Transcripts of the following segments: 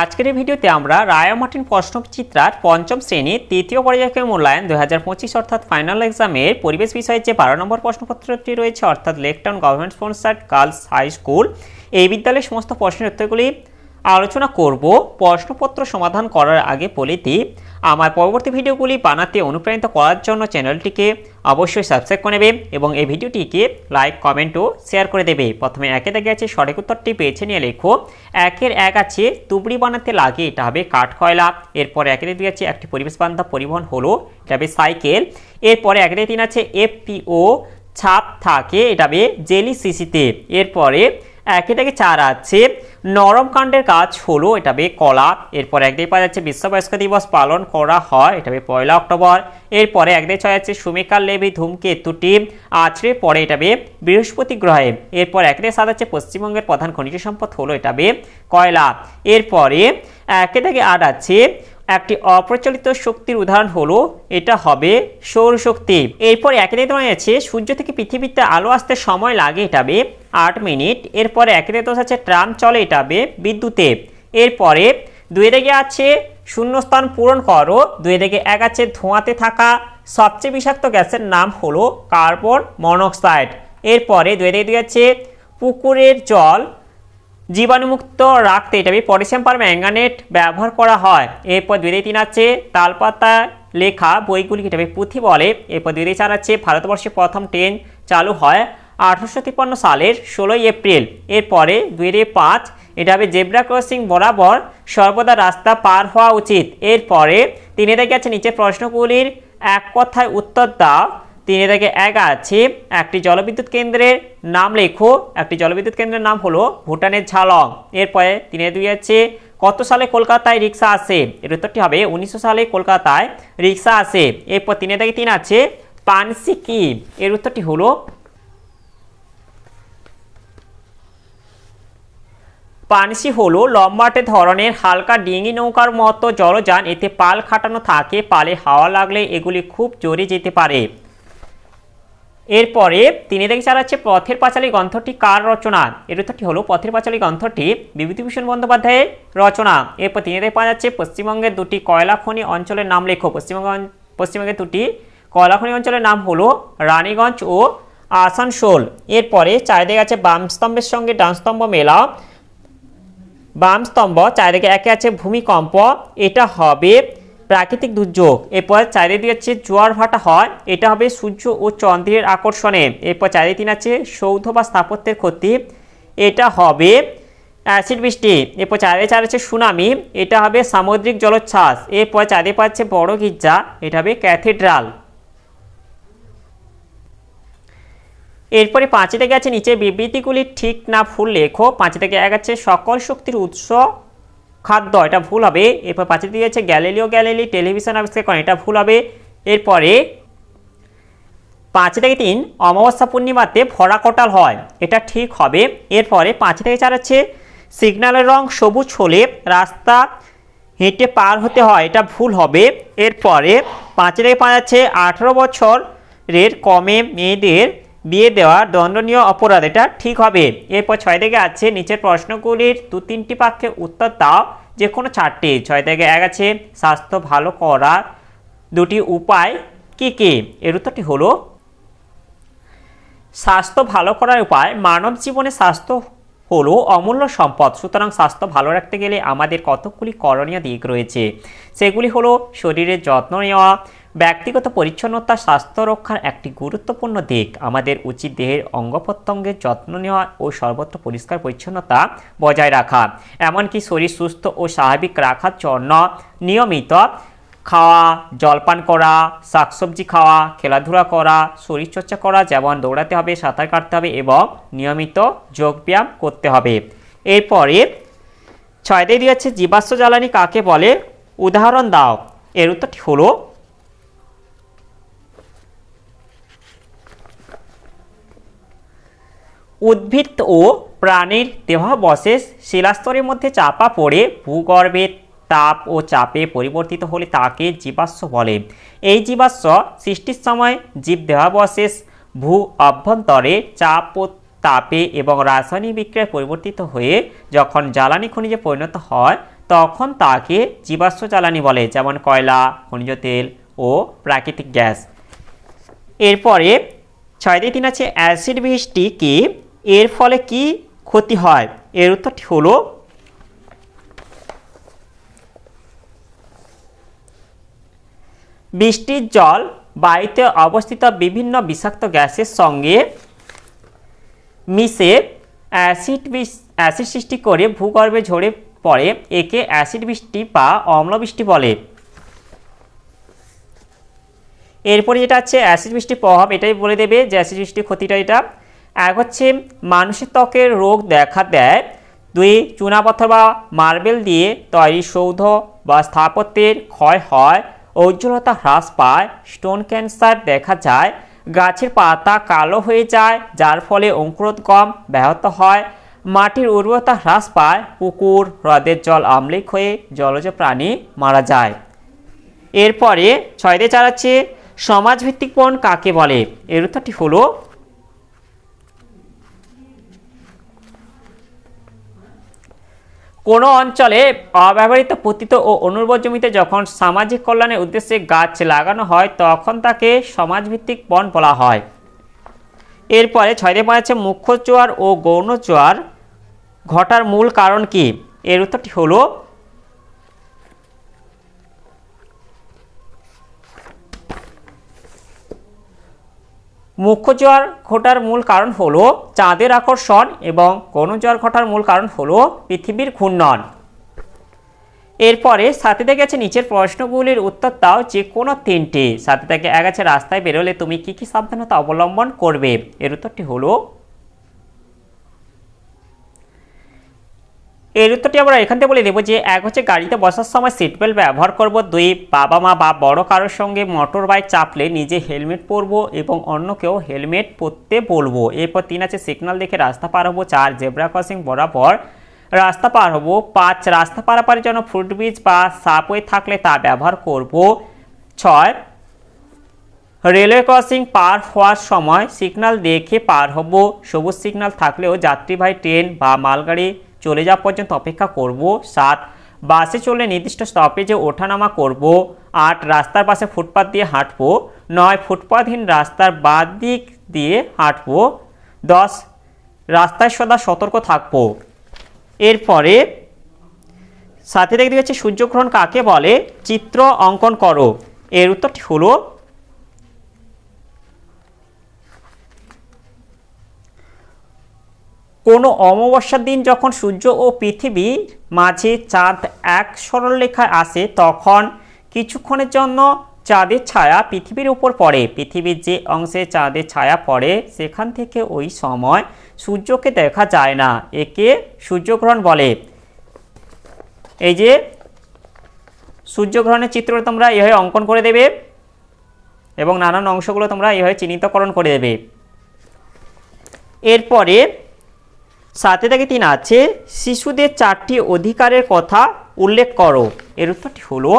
আজকের এই ভিডিওতে আমরা রায় মার্টিন প্রশ্নচিত্রার পঞ্চম শ্রেণির তৃতীয় পর্যায়ক্রমিক মূল্যায়ন দুই হাজার পঁচিশ অর্থাৎ ফাইনাল এক্সামের পরিবেশ বিষয়ে যে বারো নম্বর প্রশ্নপত্রটি রয়েছে, অর্থাৎ Lake Town government sponsored girls high school এই বিদ্যালয়ের সমস্ত প্রশ্নের উত্তরগুলি আলোচনা করব প্রশ্নপত্র সমাধান করার আগে বলে দিই, আমার পরবর্তী ভিডিওগুলি বানাতে অনুপ্রাণিত করার জন্য চ্যানেলটিকে অবশ্যই সাবস্ক্রাইব করে নেবে এবং এই ভিডিওটিকে লাইক কমেন্ট ও শেয়ার করে দেবে। প্রথমে একে দেখে আছে সঠিক উত্তরটি বেছে নিয়ে লেখো, একের এক আছে, তুবড়ি বানাতে লাগে, এটা হবে কাঠ কয়লা। এরপরে একে দিকে আছে একটি পরিবেশ বান্ধব পরিবহন হলো, এটা হবে সাইকেল। এরপরে একে তিন আছে এফপিও ছাপ থাকে, এটা হবে জেলি সিসিতে এরপরে একে থেকে চার আছে। নরম কাণ্ডের কাজ হলো, এটা বে কলা। এরপর একদিকে পাওয়া যাচ্ছে বিশ্ব বয়স্ক দিবস পালন করা হয়, এটা হবে পয়লা অক্টোবর। এরপরে একদিকে ছয় আছে সুমিকার লেবি ধূমকেতুটি আছড়ে পরে এটা বে বৃহস্পতি গ্রহে। এরপর একদিকে সাত আছে পশ্চিমবঙ্গের প্রধান খনিজ সম্পদ হলো এটা বে কয়লা। এরপরে একে থেকে আট আছে একটি অপ্রচলিত শক্তির উদাহরণ হলো, এটা হবে সৌরশক্তি এরপর একে থেকে তোমার আছে সূর্য থেকে পৃথিবীতে আলো আসতে সময় লাগে এটা হবে আট মিনিট। এরপরে একে থেকে দোষ আছে ট্রাম চলে এটা হবে বিদ্যুতে। এরপরে দুই দিকে আছে, শূন্যস্থান পূরণ করো। দুই দিকে এক আছে, ধোঁয়াতে থাকা। সবচেয়ে বিষাক্ত গ্যাসের নাম হলো কার্বন মনোক্সাইড। এরপরে দুই দিকে আছে, পুকুরের জল। জীবাণুমুক্ত রাখতে এটা পটাশিয়াম পার ম্যাঙ্গানেট ব্যবহার করা হয়। এরপর দুই তিন আছে তালপাতা লেখা বইগুলিকে এটা পুঁথি বলে। এরপর দুই চার আছে ভারতবর্ষে প্রথম ট্রেন চালু হয় আঠারোশো তিপ্পান্ন সালের ষোলোই এপ্রিল। এরপরে দুই পাঁচ এটা হবে জেব্রা ক্রসিং বরাবর সর্বদা রাস্তা পার হওয়া উচিত। এরপরে তিনে দেখে আছে নিচে প্রশ্নগুলির এক কথায় উত্তর দাও। তিনে থেকে এক আছে। একটি জলবিদ্যুৎ কেন্দ্রের নাম লেখো। একটি জলবিদ্যুৎ কেন্দ্রের নাম হলো ভুটানের ঝালং। এরপরে তিনে দুই আছে, কত সালে কলকাতায় রিক্সা আসে? এর উত্তরটি হবে উনিশশো সালে কলকাতায় রিক্সা আসে। এরপর তিনে থেকে তিন আছে, পানসি কি? এর উত্তরটি হলো পানসি হলো লম্বাটে ধরনের হালকা ডিঙি নৌকার মতো জলযান। এতে পাল খাটানো থাকে, পালে হাওয়া লাগলে এগুলি খুব জোরে যেতে পারে। এরপরে তিনি দেখে চালাচ্ছে পথের পাঁচালী গ্রন্থটি কার রচনা? এর উত্তরটি হলো, পথের পাঁচালী গ্রন্থটি বিভূতিভূষণ বন্দ্যোপাধ্যায়ের রচনা। এরপর তিনি দেখে পাওয়া যাচ্ছে, পশ্চিমবঙ্গের দুটি কয়লা খনি অঞ্চলের নাম লেখো। পশ্চিমবঙ্গ, পশ্চিমবঙ্গের দুটি কয়লা খনি অঞ্চলের নাম হলো রানীগঞ্জ ও আসানসোল। এরপরে চারিদিকে আছে বামস্তম্ভের সঙ্গে ডানস্তম্ভ মেলা। বাম স্তম্ভ চারিদিকে একে আছে ভূমিকম্প। এটা হবে প্রাকৃতিক দুর্যোগ। এরপর চারিদিকে আছে জোয়ার ভাটা হয়। এটা হবে সূর্য ও চন্দ্রের আকর্ষণে। এরপর চারিদিকে তিন আছে সৌধ বা স্থাপত্যের ক্ষতি। এটা হবে অ্যাসিড বৃষ্টি। এরপর চারিদিকে চার আছে সুনামি। এটা হবে সামুদ্রিক জলোচ্ছ্বাস। এরপর চারিদিকে পাচ্ছে বড় গির্জা। এটা হবে ক্যাথিড্রাল। এরপরে পাঁচে থেকে আছে নিচে বিবৃতিগুলি ঠিক না ভুল লেখো। পাঁচে থেকে এক আছে সকল শক্তির উৎস। খাদ্য, এটা ভুল হবে। এরপর পাঁচে দিয়ে আছে গ্যালিলিও, গ্যালিলি টেলিভিশন আবিষ্কার করেন, এটা ভুল হবে। এরপরে পাঁচে থেকে তিন, অমাবস্যা পূর্ণিমাতে ভরা কোটাল হয়, এটা ঠিক হবে। এরপরে পাঁচে থেকে চার আছে সিগন্যালের রং সবুজ হলে রাস্তা হেঁটে পার হতে হয়, এটা ভুল হবে। এরপরে পাঁচে থেকে পাঁচ আছে আঠেরো বছরের কমে মেয়েদের বিয়ে দেওয়া দণ্ডনীয় অপরাধ, এটা ঠিক হবে। এরপর ছয় থেকে আছে, নিচের প্রশ্নগুলির দু তিনটি পাক্ষে উত্তর দাও যে কোনো চারটি। ছয় থেকে এক আছে, স্বাস্থ্য ভালো করার দুটি উপায় কি কি? এর উত্তরটি হলো, স্বাস্থ্য ভালো করার উপায়, মানব জীবনে স্বাস্থ্য হলো অমূল্য সম্পদ। সুতরাং স্বাস্থ্য ভালো রাখতে গেলে আমাদের কতকগুলি করণীয় দিক রয়েছে। সেগুলি হলো শরীরের যত্ন নেওয়া ব্যক্তিগত পরিচ্ছন্নতা, স্বাস্থ্য রক্ষার একটি গুরুত্বপূর্ণ দিক। আমাদের উচিত দেহের অঙ্গ প্রত্যঙ্গের যত্ন নেওয়া ও সর্বত্র পরিষ্কার পরিচ্ছন্নতা বজায় রাখা। এমনকি শরীর সুস্থ ও স্বাভাবিক রাখার জন্য নিয়মিত খাওয়া, জলপান করা, শাকসবজি খাওয়া, খেলাধুলা করা, শরীরচর্চা করা, যেমন দৌড়াতে হবে, সাঁতার কাটতে হবে এবং নিয়মিত যোগব্যায়াম করতে হবে। এরপরে ছয় ছয়টাই দিয়েছে, জীবাশ্ম জ্বালানি কাকে বলে? উদাহরণ দাও। এর উত্তরটি হলো উদ্ভিদ ও প্রাণীর দেহাবশেষ শিলাস্তরের মধ্যে চাপা পড়ে ভূগর্ভের তাপ ও চাপে পরিবর্তিত হলে তাকে জীবাশ্ম বলে। এই জীবাশ্ম সৃষ্টির সময় জীব দেহাবশেষ ভূ অভ্যন্তরে চাপ ও তাপে এবং রাসায়নিক বিক্রিয়ায় পরিবর্তিত হয়ে যখন জ্বালানি খনিজে পরিণত হয়, তখন তাকে জীবাশ্ম জ্বালানি বলে, যেমন কয়লা, খনিজ তেল ও প্রাকৃতিক গ্যাস। এরপরে ছয় দিয়ে তিন আছে অ্যাসিড বৃষ্টি কি এর ফলে কি ক্ষতি হয়? এর উত্তরটি হলো বৃষ্টির জল বায়ুতে অবস্থিত বিভিন্ন বিষাক্ত গ্যাসের সঙ্গে মিশে অ্যাসিড অ্যাসিড সৃষ্টি করে ভূগর্ভে ঝরে পড়ে। একে অ্যাসিড বৃষ্টি বা অম্ল বৃষ্টি বলে। এরপরে যেটা আছে, অ্যাসিড বৃষ্টির প্রভাব এটাই বলে দেবে যে অ্যাসিড বৃষ্টির ক্ষতিটা এটা এক হচ্ছে মানুষের ত্বকের রোগ দেখা দেয়। দুই চুনাপাথর বা মার্বেল দিয়ে তৈরি সৌধ বা স্থাপত্যের ক্ষয় হয় উজ্জ্বলতা হ্রাস পায়, স্টোন ক্যান্সার দেখা যায়, গাছের পাতা কালো হয়ে যায়, যার ফলে অঙ্কুরোদ্গম ব্যাহত হয়, মাটির উর্বরতা হ্রাস পায়, পুকুর, হ্রদের জল আম্লিক হয়ে জলজ প্রাণী মারা যায়। এরপরে ছয়দে চালাচ্ছে সমাজভিত্তিক বন কাকে বলে? এর উত্তরটি হলো কোনো অঞ্চলে অব্যবহৃত পতিত ও অনুর্বর জমিতে যখন সামাজিক কল্যাণের উদ্দেশ্যে গাছ লাগানো হয়, তখন তাকে সমাজভিত্তিক বন বলা হয়। এরপরে ছয়দে পাওয়া যাচ্ছে মুখ্য চোয়ার ও গৌণ চোয়ার ঘটার মূল কারণ কি? এর উত্তরটি হলো মুখ্য জোয়ার ঘটার মূল কারণ হল চাঁদের আকর্ষণ এবং কোন জোয়ার ঘটার মূল কারণ হল পৃথিবীর ঘূর্ণন। এরপরে সাথে থেকে গেছে নিচের প্রশ্নগুলির উত্তর দাও যে কোনো তিনটি। সাথে থেকে এক রাস্তায় বেরোলে তুমি কি কি সাবধানতা অবলম্বন করবে? এর উত্তরটি হলো এর উত্তরটি আমরা এখান থেকে বলে দেবো যে এক হচ্ছে গাড়িতে বসার সময় সিট বেল্ট ব্যবহার করব, দুই বাবা মা বা বড় কারোর সঙ্গে মোটর বাইক চাপলে নিজে হেলমেট পরবো এবং অন্যকেও হেলমেট পরতে বলব। এরপর তিন আছে সিগন্যাল দেখে রাস্তা পার হব, চার জেব্রা ক্রসিং বরাবর রাস্তা পার হব, পাঁচ রাস্তা পারাপারের জন্য ফুটব্রিজ বা সাপওয়ে থাকলে তা ব্যবহার করব, ছয় রেলওয়ে ক্রসিং পার হওয়ার সময় সিগন্যাল দেখে পার হব, সবুজ সিগন্যাল থাকলেও যাত্রীবাহী ট্রেন বা মালগাড়ি চলে যাওয়া পর্যন্ত অপেক্ষা করব। সাত, বাসে চলে নির্দিষ্ট স্টপেজে ওঠানামা করব। আট, রাস্তার পাশে ফুটপাথ দিয়ে হাঁটবো। নয় ফুটপাথহীন রাস্তার বাঁ দিক দিয়ে হাঁটবো। দশ, রাস্তায় সদা সতর্ক থাকব। এরপরে সাথে দেখতে পাচ্ছি, সূর্যগ্রহণ কাকে বলে? চিত্র অঙ্কন করো। এর উত্তরটি হলো কোনো অমাবস্যার দিন যখন সূর্য ও পৃথিবীর মাঝে চাঁদ এক সরলরেখায় আসে, তখন কিছুক্ষণের জন্য চাঁদের ছায়া পৃথিবীর উপর পড়ে। পৃথিবীর যে অংশে চাঁদের ছায়া পড়ে, সেখান থেকে ওই সময় সূর্যকে দেখা যায় না। একে সূর্যগ্রহণ বলে। এই যে সূর্যগ্রহণের চিত্র তোমরা এভাবে অঙ্কন করে দেবে এবং নানান অংশগুলো তোমরা এভাবে চিহ্নিতকরণ করে দেবে। এরপরে সাথে থেকে তিন আছে, শিশুদের চারটি অধিকারের কথা উল্লেখ করো। এর উত্তরটি হলো,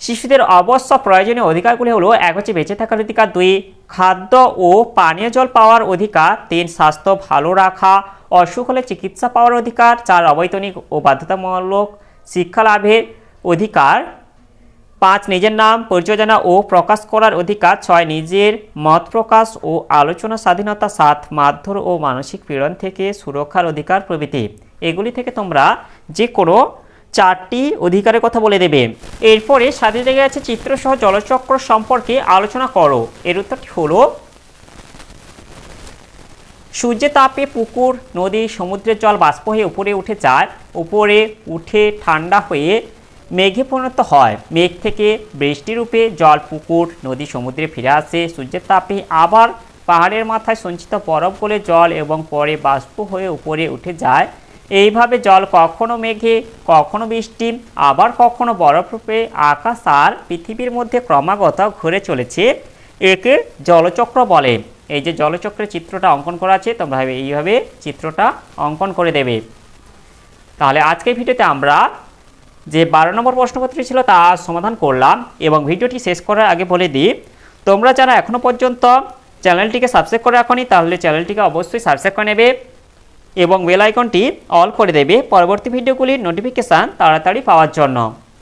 শিশুদের অবশ্য প্রয়োজনীয় অধিকারগুলি হলো, এক হচ্ছে বেঁচে থাকার অধিকার, দুই, খাদ্য ও পানীয় জল পাওয়ার অধিকার, তিন, স্বাস্থ্য ভালো রাখা, অসুখ হলে চিকিৎসা পাওয়ার অধিকার, চার, অবৈতনিক ও বাধ্যতামূলক শিক্ষা লাভের অধিকার পাঁচ নিজের নাম পরিচয় জানা ও প্রকাশ করার অধিকার, ছয় নিজের মত প্রকাশ ও আলোচনা স্বাধীনতা, সাত মারধর ও মানসিক পীড়ন থেকে সুরক্ষার অধিকার প্রভৃতি। এগুলি থেকে তোমরা যে কোনো চারটি অধিকারের কথা বলে দেবে। এরপরে সাথে লেগে আছে চিত্রসহ জলচক্র সম্পর্কে আলোচনা করো। এর উত্তরটি হলো সূর্যের তাপে পুকুর, নদী, সমুদ্রের জল বাষ্প হয়ে উপরে উঠে যায়। উপরে উঠে ঠান্ডা হয়ে মেঘে পরিণত হয়। মেঘ থেকে বৃষ্টিরূপে জল, পুকুর, নদী, সমুদ্রে ফিরে আসে। সূর্যের তাপে আবার পাহাড়ের মাথায় সঞ্চিত বরফ গলে জল এবং পরে বাষ্প হয়ে উপরে উঠে যায়। এইভাবে জল কখনো মেঘে, কখনো বৃষ্টি, আবার কখনো বরফরূপে আকাশ আর পৃথিবীর মধ্যে ক্রমাগত ঘুরে চলেছে, একে জলচক্র বলে। এই যে জলচক্রের চিত্রটা অঙ্কন করা আছে, তোমরা এইভাবে চিত্রটা অঙ্কন করে দেবে। তাহলে আজকের ভিডিওতে আমরা যে বারো নম্বর প্রশ্নপত্র ছিল তা সমাধান করলাম এবং ভিডিওটি শেষ করার আগে বলে দিই, তোমরা যারা এখনও পর্যন্ত চ্যানেলটিকে সাবস্ক্রাইব করে রাখনি, তাহলে চ্যানেলটিকে অবশ্যই সাবস্ক্রাইব করে নেবে এবং বেল আইকনটি অল করে দেবে পরবর্তী ভিডিওগুলির নোটিফিকেশান তাড়াতাড়ি পাওয়ার জন্য।